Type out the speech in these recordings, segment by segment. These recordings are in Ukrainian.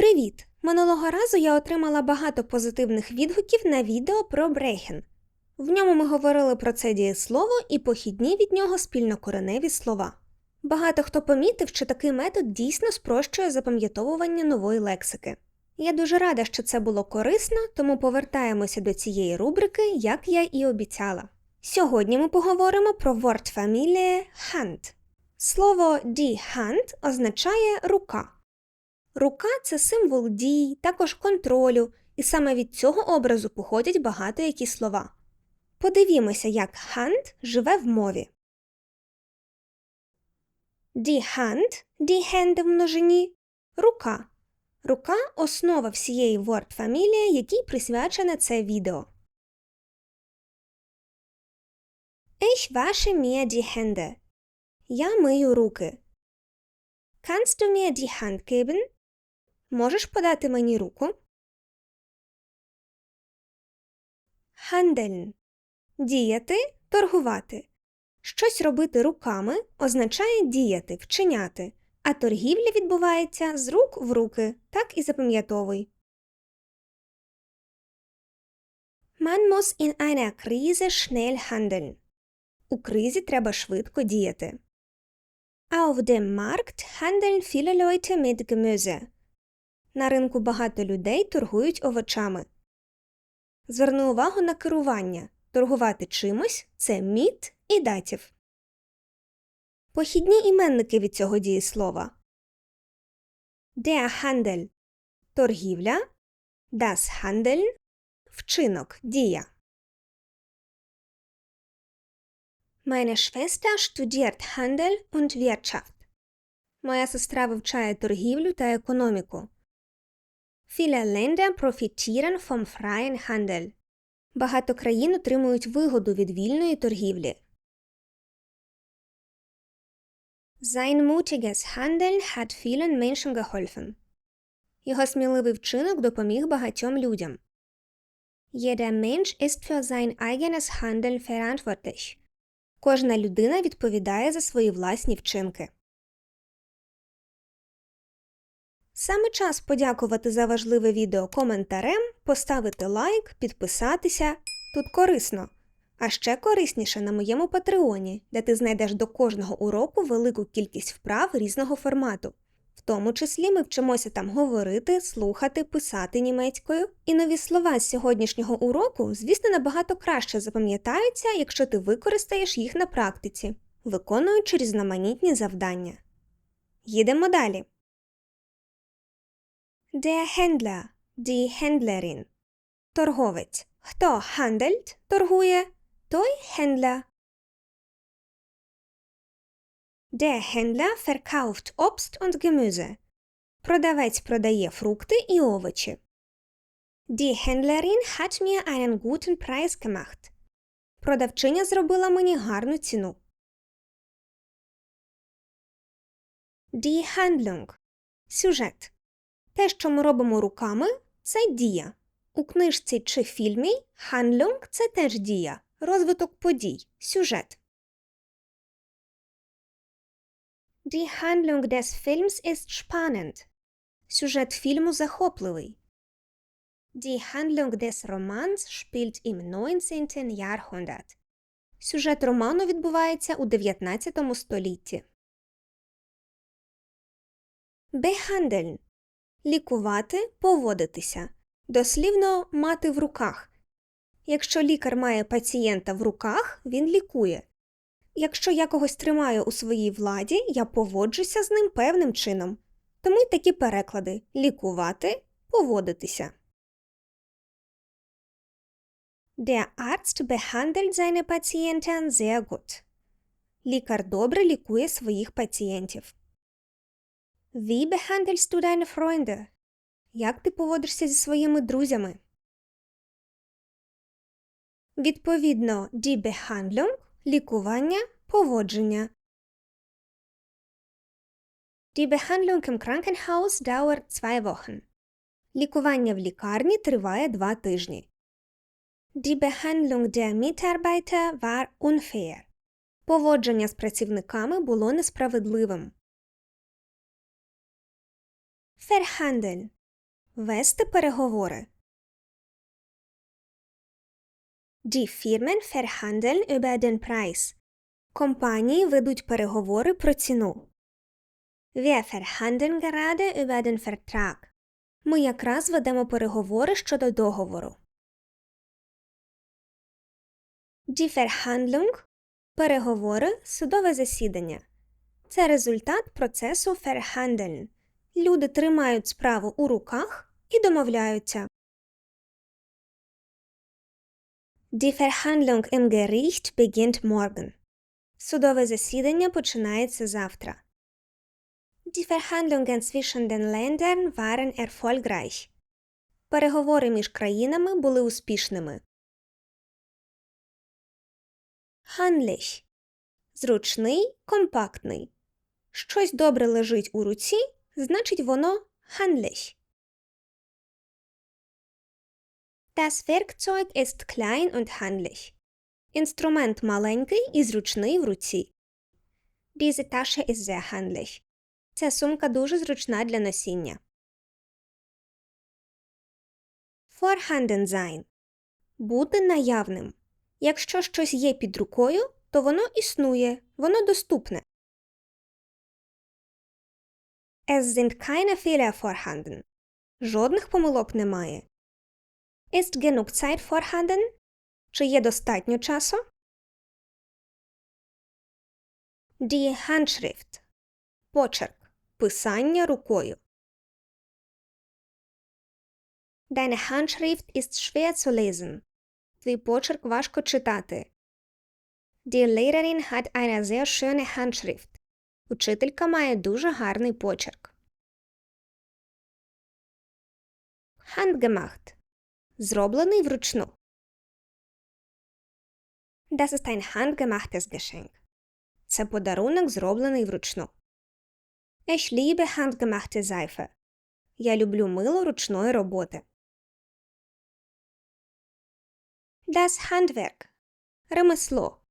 Привіт! Минулого разу я отримала багато позитивних відгуків на відео про брехен. В ньому ми говорили про це дієслово і похідні від нього спільнокореневі слова. Багато хто помітив, що такий метод дійсно спрощує запам'ятовування нової лексики. Я дуже рада, що це було корисно, тому повертаємося до цієї рубрики, як я і обіцяла. Сьогодні ми поговоримо про word-фамілія Hand. Слово die Hand означає рука. Рука це символ дій, також контролю, і саме від цього образу походять багато які слова. Подивімося, як hand живе в мові. Die Hand, die Hände в множині рука. Рука основа всієї word-фамілії, якій присвячене це відео. Ich wasche mir die Hände. Я мию руки. Kannst du mir die Hand geben? Можеш подати мені руку? Handeln. Діяти, торгувати. Щось робити руками означає діяти, вчиняти, а торгівля відбувається з рук в руки, так і запам'ятовуй. Man muss in einer Krise schnell handeln. У кризі треба швидко діяти. Auf dem Markt handeln viele Leute mit Gemüse. На ринку багато людей торгують овочами. Зверни увагу на керування. Торгувати чимось це міт і датів. Похідні іменники від цього дієслова. Der Handel – торгівля, das Handeln – вчинок, дія. Meine Schwester studiert Handel und Wirtschaft. Моя сестра вивчає торгівлю та економіку. Viele Länder profitieren vom freien Handel. Багато країн отримують вигоду від вільної торгівлі. Sein mutiges Handeln hat vielen Menschen geholfen. Його сміливий вчинок допоміг багатьом людям. Jeder Mensch ist für sein eigenes Handeln verantwortlich. Кожна людина відповідає за свої власні вчинки. Саме час подякувати за важливе відео коментарем, поставити лайк, підписатися. Тут корисно. А ще корисніше на моєму патреоні, де ти знайдеш до кожного уроку велику кількість вправ різного формату. В тому числі ми вчимося там говорити, слухати, писати німецькою. І нові слова з сьогоднішнього уроку, звісно, набагато краще запам'ятаються, якщо ти використаєш їх на практиці, виконуючи різноманітні завдання. Їдемо далі. Der Händler, die Händlerin. Торговець. Хто handelt – торгує, той Händler. Der Händler verkauft Obst und Gemüse. Продавець продає фрукти і овочі. Die Händlerin hat mir einen guten Preis gemacht. Продавчиня зробила мені гарну ціну. Die Handlung. Сюжет. Те, що ми робимо руками, це дія. У книжці чи фільмі Handlung – це теж дія, розвиток подій, сюжет. Die Handlung des Films ist spannend. Сюжет фільму захопливий. Die Handlung des Romans spielt im 19. Jahrhundert. Сюжет роману відбувається у 19 столітті. Behandeln – лікувати, поводитися. Дослівно мати в руках. Якщо лікар має пацієнта в руках, він лікує. Якщо я когось тримаю у своїй владі, я поводжуся з ним певним чином. Тому й такі переклади лікувати, поводитися. Der Arzt behandelt seine Patienten sehr gut. Лікар добре лікує своїх пацієнтів. Wie behandelst du deine Freunde? Як ти поводишся зі своїми друзями? Відповідно, die Behandlung – лікування, поводження. Die Behandlung im Krankenhaus dauert zwei Wochen. Лікування в лікарні триває два тижні. Die Behandlung der Mitarbeiter war unfair. Поводження з працівниками було несправедливим. Verhandeln Вести переговори. Die Firmen verhandeln über den Preis. Компанії ведуть переговори про ціну. Wir verhandeln gerade über den Vertrag. Ми якраз ведемо переговори щодо договору. Die Verhandlung – переговори, судове засідання. Це результат процесу Verhandeln. Люди тримають справу у руках і домовляються. Die Verhandlung im Gericht beginnt morgen. Судове засідання починається завтра. Die Verhandlungen zwischen den Ländern waren erfolgreich. Переговори між країнами були успішними. Handlich – зручний, компактний. Щось добре лежить у руці, значить воно handlich. Das Werkzeug ist klein und handlich. Інструмент маленький і зручний в руці. Diese Tasche ist sehr handlich. Ця сумка дуже зручна для носіння. Vorhanden sein – бути наявним. Якщо щось є під рукою, то воно існує, воно доступне. Es sind keine Fehler vorhanden. Жодних помилок немає. Ist genug Zeit vorhanden? Чи є достатньо часу? Die Handschrift – почерк, писання рукою. Deine Handschrift ist schwer zu lesen. Твій почерк важко читати. Die Lehrerin hat eine sehr schöne Handschrift. Учителька має дуже гарний почерк. Handgemacht – зроблений вручну. Das ist ein handgemachtes Geschenk. Це подарунок, зроблений вручну. Ich liebe handgemachte Seife. Я люблю мило ручної роботи. Das Handwerk – ремесло.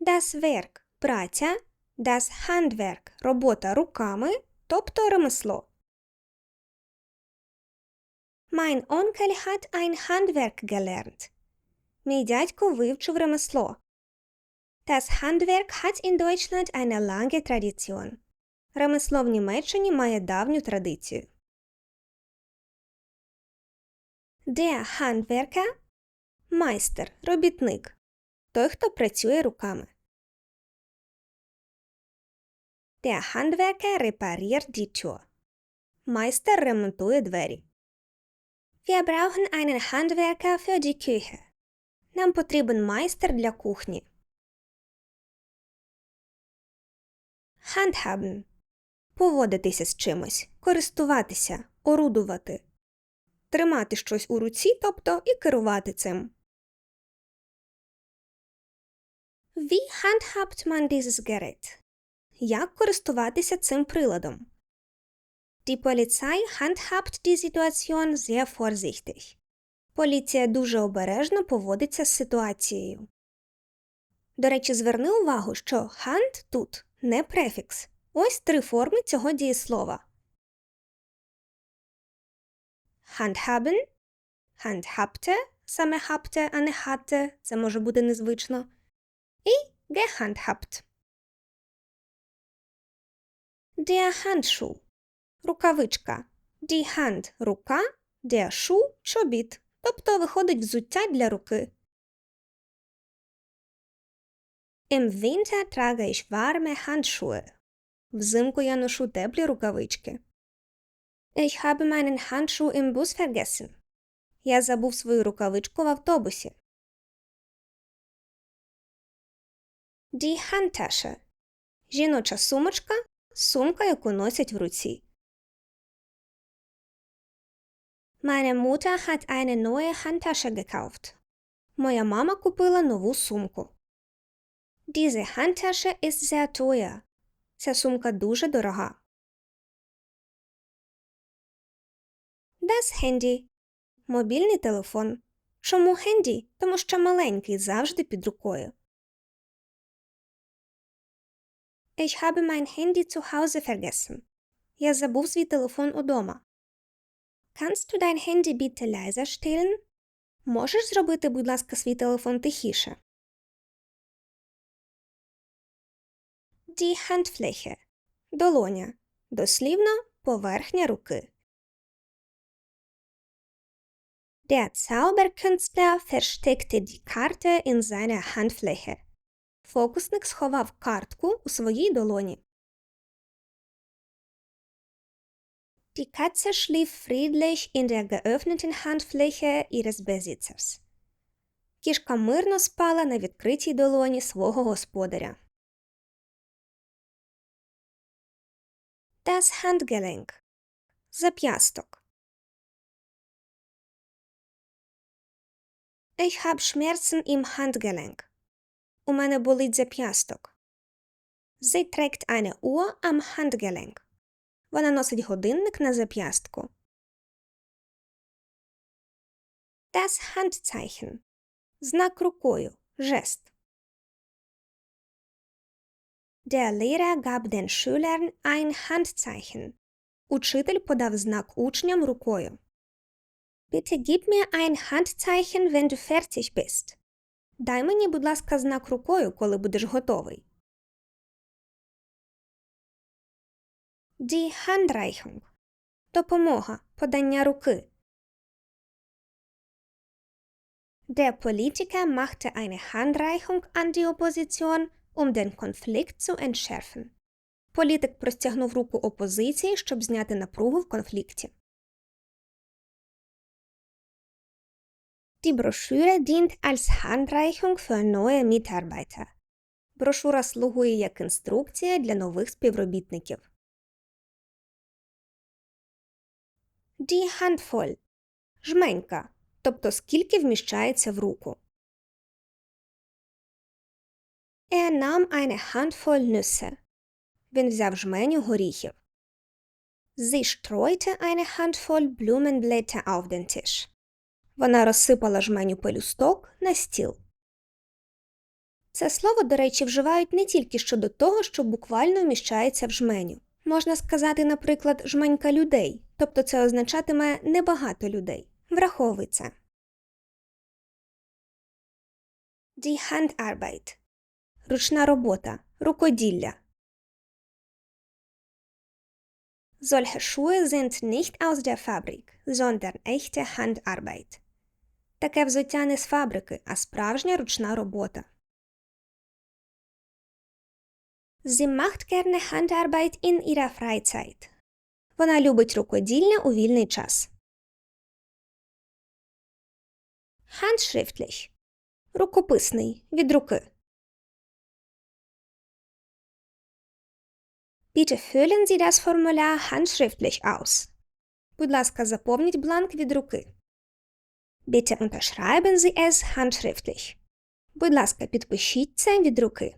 Das Werk – праця. Das Handwerk – робота руками, тобто ремесло. Mein Onkel hat ein Handwerk gelernt. Мій дядько вивчив ремесло. Das Handwerk hat in Deutschland eine lange Tradition. Ремесло в Німеччині має давню традицію. Der Handwerker – майстер, робітник. Той, хто працює руками. Der Handwerker repariert die Tür. Майстер ремонтує двері. Wir brauchen einen Handwerker für die Küche. Нам потрібен майстер для кухні. Handhaben – поводитися з чимось, користуватися, орудувати, тримати щось у руці, тобто і керувати цим. Wie handhabt man dieses Gerät? Як користуватися цим приладом? Die Polizei handhabt die Situation sehr vorsichtig. Поліція дуже обережно поводиться з ситуацією. До речі, зверни увагу, що hand тут не префікс. Ось три форми цього дієслова. Handhaben, handhabte, саме habte, а не hatte, це може бути незвично. І gehandhabt. Der Handschuh – рукавичка. Die Hand – рука, der Schuh – чобіт. Тобто виходить взуття для руки. Im Winter trage ich warme Handschuhe. Взимку я ношу теплі рукавички. Ich habe meinen Handschuh im Bus vergessen. Я забув свою рукавичку в автобусі. Die Handtasche. Жіноча сумочка сумка, яку носять в руці. Meine Mutter hat eine neue Handtasche gekauft. Моя мама купила нову сумку. Diese Handtasche ist sehr teuer. Ця сумка дуже дорога. Das Handy. Мобільний телефон. Чому Handy? Тому що маленький завжди під рукою. Ich habe mein Handy zu Hause vergessen. Я забув свій телефон удома. Kannst du dein Handy bitte leiser stellen? Можеш зробити, будь ласка, свій телефон тихіше? Die Handfläche. Долоня. Дослівно поверхня руки. Der Zauberkünstler versteckte die Karte in seiner Handfläche. Фокусник сховав картку у своїй долоні. Die Katze schlief friedlich in der geöffneten Handfläche ihres Besitzers. Кішка мирно спала на відкритій долоні свого господаря. Das Handgelenk. Зап'ясток. Ich hab Schmerzen im Handgelenk. У мене болить зап'ясток. Sie trägt eine Uhr am Handgelenk. Вона носить годинник на зап'ястку. Das Handzeichen. Знак рукою. Жест. Der Lehrer gab den Schülern ein Handzeichen. Учитель подав знак учням рукою. Bitte gib mir ein Handzeichen, wenn du fertig bist. Дай мені, будь ласка, знак рукою, коли будеш готовий. Die Handreichung. Допомога. Подання руки. Der Politiker machte eine Handreichung an die Opposition, um den Konflikt zu entschärfen. Політик простягнув руку опозиції, щоб зняти напругу в конфлікті. Die Broschüre dient als Handreichung für neue Mitarbeiter. Брошура слугує як інструкція для нових співробітників. Die Handvoll – жменька, тобто скільки вміщається в руку. Er nahm eine Handvoll Nüsse. Він взяв жменю горіхів. Sie streute eine Handvoll Blumenblätter auf den Tisch. Вона розсипала жменю пелюсток на стіл. Це слово, до речі, вживають не тільки щодо того, що буквально вміщається в жменю. Можна сказати, наприклад, жменька людей, тобто це означатиме небагато людей. Враховуй це. Die Handarbeit – ручна робота, рукоділля. Solche Schuhe sind nicht aus der Fabrik, sondern echte Handarbeit. Таке взуття не з фабрики, а справжня ручна робота. Sie macht gerne Handarbeit in ihrer Freizeit. Вона любить рукоділля у вільний час. Handschriftlich – рукописний від руки. Bitte füllen Sie das Formular handschriftlich aus. Будь ласка, заповніть бланк від руки. Bitte unterschreiben Sie es handschriftlich. Будь ласка, підпишіть це від руки.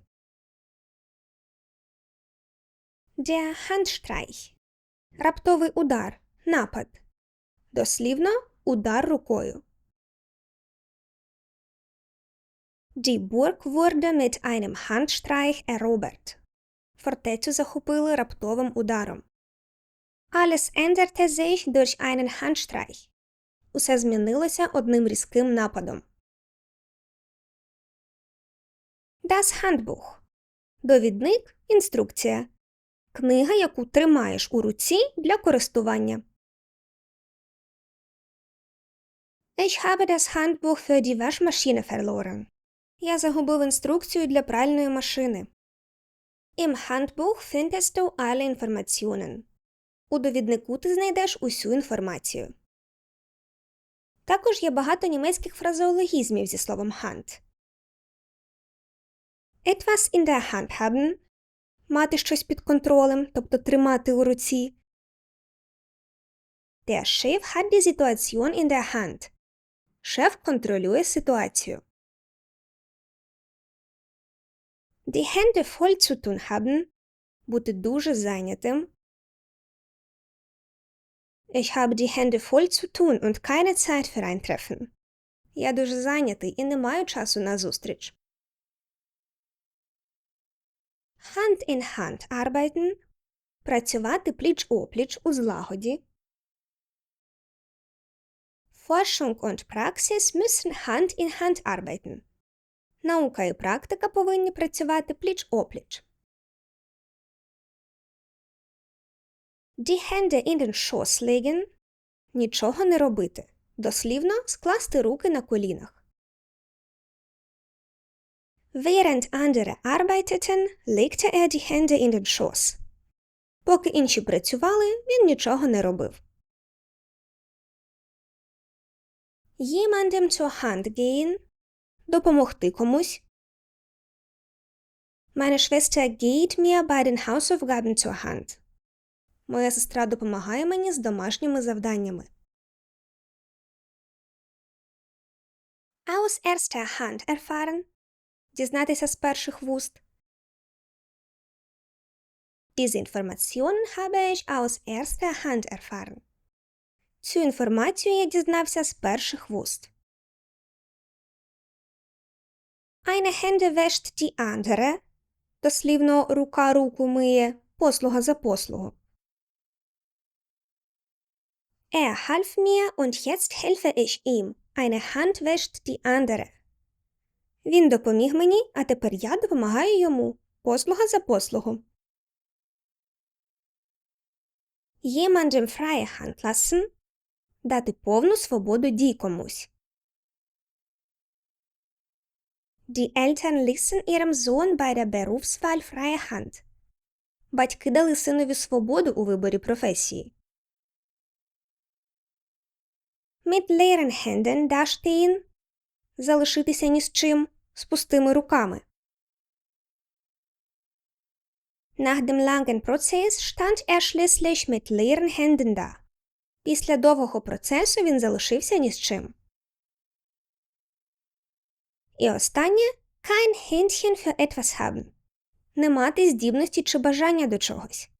Der Handstreich. Раптовий удар. Напад. Дослівно удар рукою. Die Burg wurde mit einem Handstreich erobert. Фортецю захопили раптовим ударом. Alles änderte sich durch einen Handstreich. Усе змінилося одним різким нападом. Das Handbuch. Довідник – інструкція. Книга, яку тримаєш у руці для користування. Ich habe das Handbuch für die Waschmaschine verloren. Я загубив інструкцію для пральної машини. Im Handbuch findest du alle Informationen. У довіднику ти знайдеш усю інформацію. Також є багато німецьких фразеологізмів зі словом Hand. Etwas in der Hand haben – мати щось під контролем, тобто тримати у руці. Der Chef hat die Situation in der Hand. Шеф контролює ситуацію. Die Hände voll zu tun haben – бути дуже зайнятим. Ich habe die Hände voll zu tun und keine Zeit für ein Treffen. Я дуже зайнятий і не маю часу на зустріч. Hand in hand arbeiten – працювати пліч-опліч у злагоді. Forschung und Praxis müssen Hand in Hand arbeiten. Наука і практика повинні працювати пліч-опліч. Die Hände in den Schoß legen – нічого не робити. Дослівно скласти руки на колінах. Während andere arbeiteten, legte er die Hände in den Schoß. Поки інші працювали, він нічого не робив. Jemandem zur Hand gehen – допомогти комусь. Meine Schwester geht mir bei den Hausaufgaben zur Hand. Моя сестра допомагає мені з домашніми завданнями. Aus erster Hand erfahren – дізнатися з перших вуст. Diese Informationen habe ich aus erster Hand erfahren. Цю інформацію я дізнався з перших вуст. Eine Hände wäscht die andere. Дослівно рука руку миє, послуга за послугу. Er half mir und jetzt helfe ich ihm. Eine Hand wäscht die andere. Він допоміг мені, а тепер я допомагаю йому. Послуга за послугу. Jemandem freie Hand lassen – дати повну свободу дій комусь. Die Eltern ließen ihrem Sohn bei der Berufswahl freie Hand. Батьки дали синові свободу у виборі професії. Mit leeren Händen залишитися ні з чим, з пустими руками. Nach dem langen Prozess stand er schließlich mit leeren Händen da. Після довгого процесу він залишився ні з чим. І останнє kein Händchen für etwas haben. Не мати здібності чи бажання до чогось.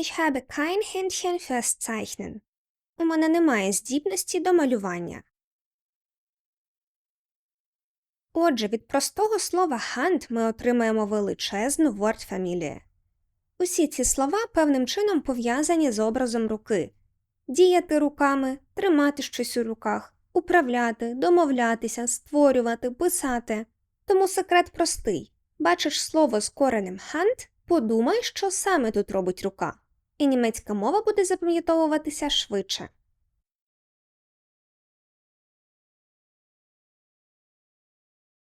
Ich habe kein Händchen fürs Zeichnen. У мене немає здібності до малювання. Отже, від простого слова hand ми отримаємо величезну word-фамілію. Усі ці слова певним чином пов'язані з образом руки діяти руками, тримати щось у руках, управляти, домовлятися, створювати, писати. Тому секрет простий бачиш слово з коренем hand, подумай, що саме тут робить рука, і німецька мова буде запам'ятовуватися швидше.